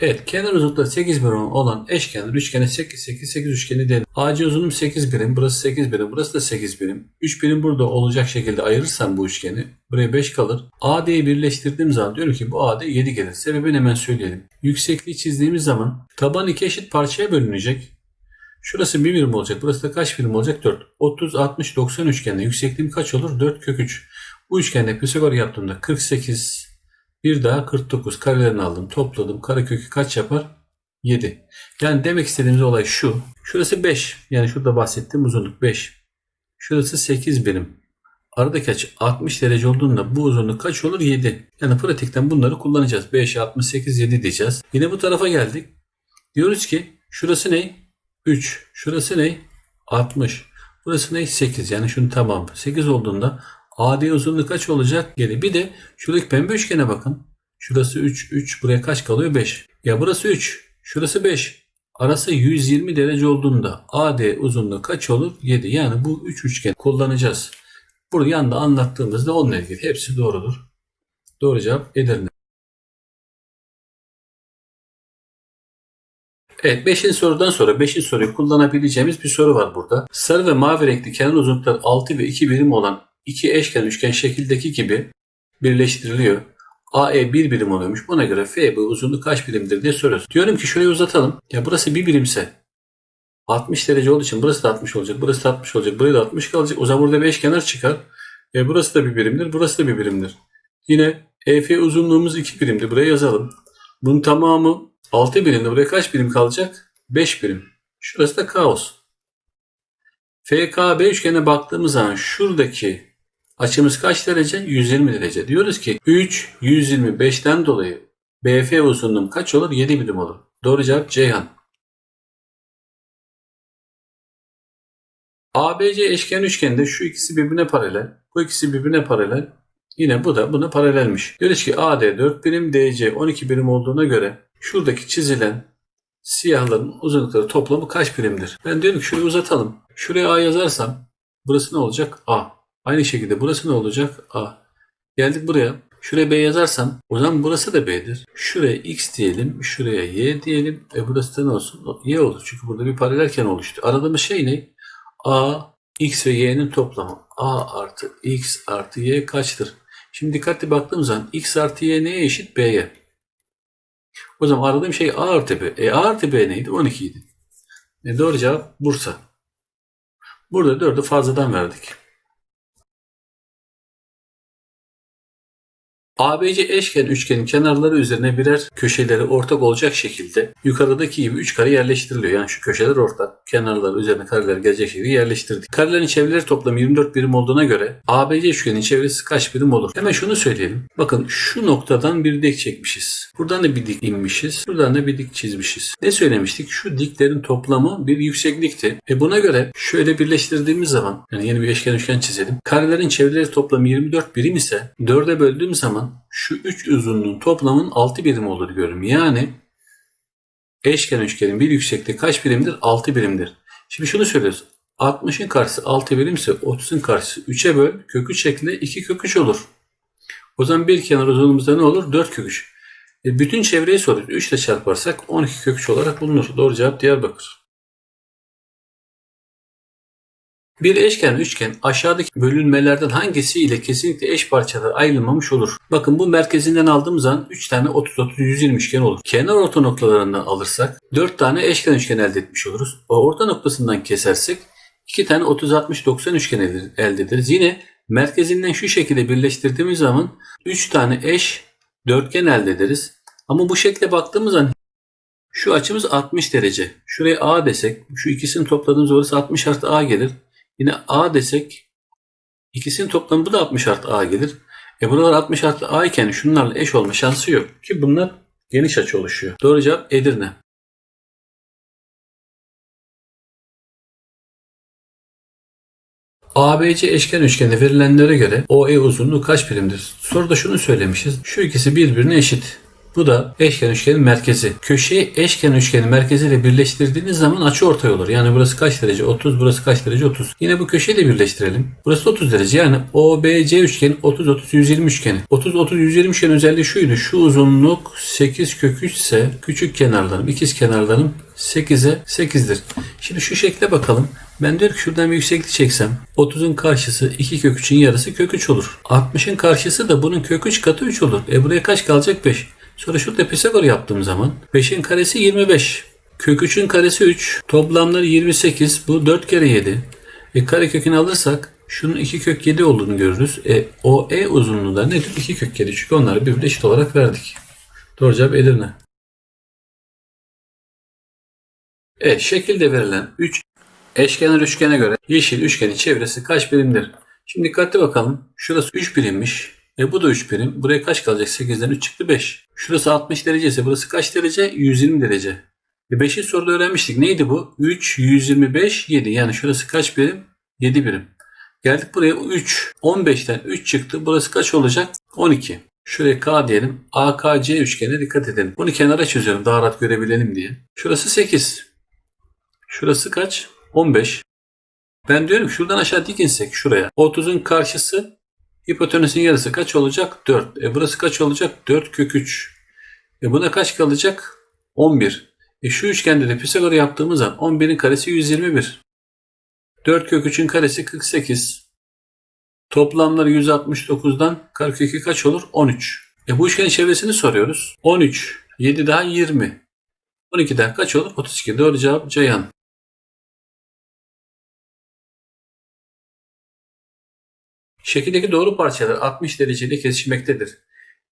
Evet kenar uzunlukları 8 birim olan eşkenar üçgene 8 8 8 üçgeni diyelim. AC uzunluğum 8 birim, burası 8 birim, burası da 8 birim. 3 birim burada olacak şekilde ayırırsam bu üçgeni buraya 5 kalır. AD'yi birleştirdiğim zaman diyorum ki bu AD 7 gelir. Sebebini hemen söyleyelim. Yüksekliği çizdiğimiz zaman taban iki eşit parçaya bölünecek. Şurası 1 birim olacak. Burası da kaç birim olacak? 4. 30, 60, 90 üçgende yüksekliğim kaç olur? 4 kök 3. Bu üçgende Pisagor yaptığımda 48, bir daha 49 karelerini aldım. Topladım. Karekökü kaç yapar? 7. Yani demek istediğimiz olay şu. Şurası 5. Yani şurada bahsettiğim uzunluk 5. Şurası 8 birim. Aradaki açı 60 derece olduğunda bu uzunluk kaç olur? 7. Yani pratikten bunları kullanacağız. 5, 68, 7 diyeceğiz. Yine bu tarafa geldik. Diyoruz ki şurası ne? 3. Şurası ne? 60. Burası ne? 8. Yani şunun tamamı. 8 olduğunda AD uzunluğu kaç olacak? Geri. Bir de şuradaki pembe üçgene bakın. Şurası 3, 3. Buraya kaç kalıyor? 5. Ya burası 3. Şurası 5. Arası 120 derece olduğunda AD uzunluğu kaç olur? 7. Yani bu 3 üçgen kullanacağız. Bunu yanında anlattığımızda onunla ilgili hepsi doğrudur. Doğru cevap Edirne. Evet 5. sorudan sonra 5. soruyu kullanabileceğimiz bir soru var burada. Sarı ve mavi renkli kenar uzunlukları 6 ve 2 birim olan iki eşkenar üçgen şekildeki gibi birleştiriliyor. AE bir birim oluyormuş. Buna göre FB uzunluğu kaç birimdir diye soruyoruz. Diyorum ki şurayı uzatalım. Ya burası bir birimse 60 derece olduğu için burası da 60 olacak. Burası da 60 olacak. Buraya da 60 kalacak. O zaman burada bir eşkenar çıkar. E burası da bir birimdir. Burası da bir birimdir. Yine EF uzunluğumuz 2 birimdi. Buraya yazalım. Bunun tamamı 6 birimde. Buraya kaç birim kalacak? 5 birim. Şurası da K olsun. FKB üçgene baktığımız zaman şuradaki açımız kaç derece? 120 derece. Diyoruz ki 3 125'ten dolayı BF uzunluğum kaç olur? 7 birim olur. Doğru cevap Ceyhan. ABC eşken üçgende şu ikisi birbirine paralel. Bu ikisi birbirine paralel. Yine bu da buna paralelmiş. Diyoruz ki AD 4 birim, DC 12 birim olduğuna göre şuradaki çizilen siyahların uzunlukları toplamı kaç birimdir? Ben diyorum ki şurayı uzatalım. Şuraya A yazarsam burası ne olacak? A. Aynı şekilde burası ne olacak? A. Geldik buraya. Şuraya B yazarsam o zaman burası da B'dir. Şuraya X diyelim. Şuraya Y diyelim. E burası da ne olsun? Y olur. Çünkü burada bir paralelken oluştu. Aradığımız şey ne? A, X ve Y'nin toplamı. A artı X artı Y kaçtır? Şimdi dikkatli baktığım zaman X artı Y neye eşit? B'ye. O zaman aradığım şey A artı B. E A artı B neydi? 12 idi. E doğru cevap Bursa. Burada 4'ü fazladan verdik. ABC eşken üçgenin kenarları üzerine birer köşeleri ortak olacak şekilde yukarıdaki gibi 3 kare yerleştiriliyor. Yani şu köşeler ortak. Kenarları üzerine kareler gelecek şekilde yerleştirdik. Karelerin çevreleri toplam 24 birim olduğuna göre ABC üçgenin çevresi kaç birim olur? Hemen şunu söyleyelim. Bakın şu noktadan bir dik çekmişiz. Buradan da bir dik inmişiz. Buradan da bir dik çizmişiz. Ne söylemiştik? Şu diklerin toplamı bir yükseklikti. E buna göre şöyle birleştirdiğimiz zaman yani yeni bir eşken üçgen çizelim. Karelerin çevreleri toplamı 24 birim ise 4'e böldüğüm zaman şu 3 uzunluğun toplamın 6 birim olur diyorum. Yani eşken üçgenin bir yüksekliği kaç birimdir? 6 birimdir. Şimdi şunu söylüyoruz. 60'ın karşısı 6 birimse 30'un karşısı 3'e böl kök 3 şeklinde 2 kök 3 olur. O zaman bir kenar uzunluğumuzda ne olur? 4 kök 3. E bütün çevreyi soruyoruz. 3 ile çarparsak 12 kök 3 olarak bulunur. Doğru cevap Diyarbakır. Bir eşken üçgen aşağıdaki bölünmelerden hangisi ile kesinlikle eş parçalara ayrılmamış olur? Bakın bu merkezinden aldığımız zaman 3 tane 30 30 120 üçgen olur. Kenar orta noktalarından alırsak 4 tane eşken üçgen elde etmiş oluruz. O orta noktasından kesersek 2 tane 30 60 90 üçgen elde ederiz. Yine merkezinden şu şekilde birleştirdiğimiz zaman 3 tane eş dörtgen elde ederiz. Ama bu şekle baktığımız zaman şu açımız 60 derece. Şuraya A desek şu ikisini topladığımız orası 60 artı A gelir. Yine A desek ikisinin toplamı bu da 60 artı A gelir. E buralar 60 artı A iken şunlarla eş olma şansı yok. Ki bunlar geniş açı oluşuyor. Doğru cevap Edirne. ABC eşken üçgende verilenlere göre OE uzunluğu kaç birimdir? Soruda şunu söylemişiz. Şu ikisi birbirine eşit. Bu da eşkenar üçgenin merkezi. Köşeyi eşkenar üçgenin merkeziyle birleştirdiğiniz zaman açı ortay olur. Yani burası kaç derece? 30, burası kaç derece? 30. Yine bu köşeyi de birleştirelim. Burası 30 derece. Yani OBC üçgeni 30 30 120 üçgeni. 30 30 120 üçgenin özelliği şuydu. Şu uzunluk 8 kök 3 ise küçük kenarlarım, ikiz kenarlarım 8'e 8'dir. Şimdi şu şekle bakalım. Ben diyor ki şuradan bir yükseklik çeksem 30'un karşısı 2 kök 3'ün yarısı kök 3 olur. 60'ın karşısı da bunun kök 3 katı 3 olur. E buraya kaç kalacak? 5. Sonra şurada Pisagor yaptığım zaman 5'in karesi 25. Kök 3'ün karesi 3. Toplamları 28. Bu 4 kere 7. E kare kökünü alırsak şunun 2 kök 7 olduğunu görürüz. E o E uzunluğu da nedir? 2 kök 7. Çünkü onları birbirine eşit olarak verdik. Doğru cevap Edirne. Evet şekilde verilen 3 eşkenar üçgene göre yeşil üçgenin çevresi kaç birimdir? Şimdi dikkatli bakalım. Şurası 3 birimmiş. E bu da 3 birim. Buraya kaç kalacak? 8'den 3 çıktı 5. Şurası 60 derece ise burası kaç derece? 120 derece. E 5'in soruda öğrenmiştik. Neydi bu? 3, 125, 7. Yani şurası kaç birim? 7 birim. Geldik buraya 3. 15'ten 3 çıktı. Burası kaç olacak? 12. Şuraya K diyelim. AKC üçgene dikkat edelim. Bunu kenara çiziyorum daha rahat görebilelim diye. Şurası 8. Şurası kaç? 15. Ben diyorum şuradan aşağı dik insek şuraya. 30'un karşısı hipotenüsün yarısı kaç olacak? 4. E burası kaç olacak? 4 kök 3. E buna kaç kalacak? 11. E şu üçgende de Pisagor yaptığımız zaman 11'in karesi 121. 4 kök 3'ün karesi 48. Toplamları 169'dan karekökü kaç olur? 13. E bu üçgenin çevresini soruyoruz. 13. 7 daha 20. 12'den kaç olur? 32. Doğru cevap Ceyhan. Şekildeki doğru parçalar 60 dereceyle kesişmektedir.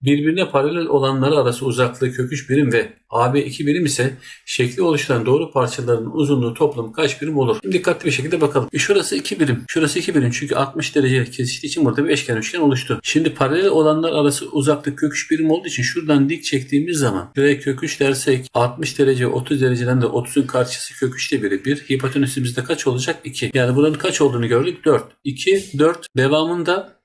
Birbirine paralel olanları arası uzaklığı kök 3 birim ve AB 2 birim ise şekli oluşturan doğru parçaların uzunluğu toplam kaç birim olur? Şimdi dikkatli bir şekilde bakalım. E şurası 2 birim. Şurası 2 birim çünkü 60 derece kesiştiği için burada bir eşkenar üçgen oluştu. Şimdi paralel olanlar arası uzaklık kök 3 birim olduğu için şuradan dik çektiğimiz zaman şuraya kök 3 dersek 60 derece 30 dereceden de 30'un karşısı kök 3'te biri 1. Hipotenüsümüzde kaç olacak? 2. Yani buranın kaç olduğunu gördük? 4. 2, 4. Devamında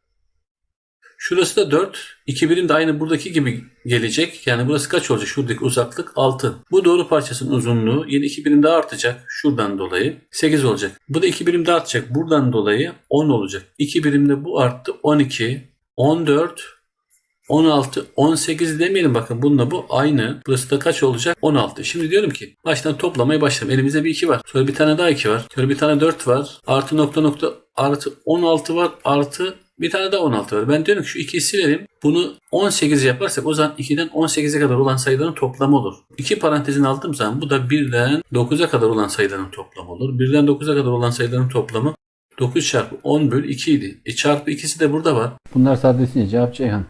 Şurası da 4. 2 birim de aynı buradaki gibi gelecek. Yani burası kaç olacak? Şuradaki uzaklık 6. Bu doğru parçasının uzunluğu yine 2 birim daha artacak. Şuradan dolayı 8 olacak. Bu da 2 birim daha artacak. Buradan dolayı 10 olacak. 2 birimde bu arttı. 12, 14, 16, 18 demeyelim bakın bununla bu aynı. Burası da kaç olacak? 16. Şimdi diyorum ki baştan toplamaya başlayalım. Elimizde bir 2 var. Sonra bir tane daha 2 var. Sonra bir tane 4 var. Artı nokta nokta artı 16 var. Artı bir tane daha 16 var. Ben diyorum ki şu 2'yi silelim. Bunu 18 yaparsak o zaman 2'den 18'e kadar olan sayıların toplamı olur. 2 parantezin aldığım zaman bu da 1'den 9'a kadar olan sayıların toplamı olur. 1'den 9'a kadar olan sayıların toplamı 9 çarpı 10 bölü 2 idi. E çarpı ikisi de burada var. Bunlar sadece cevap Ceyhan.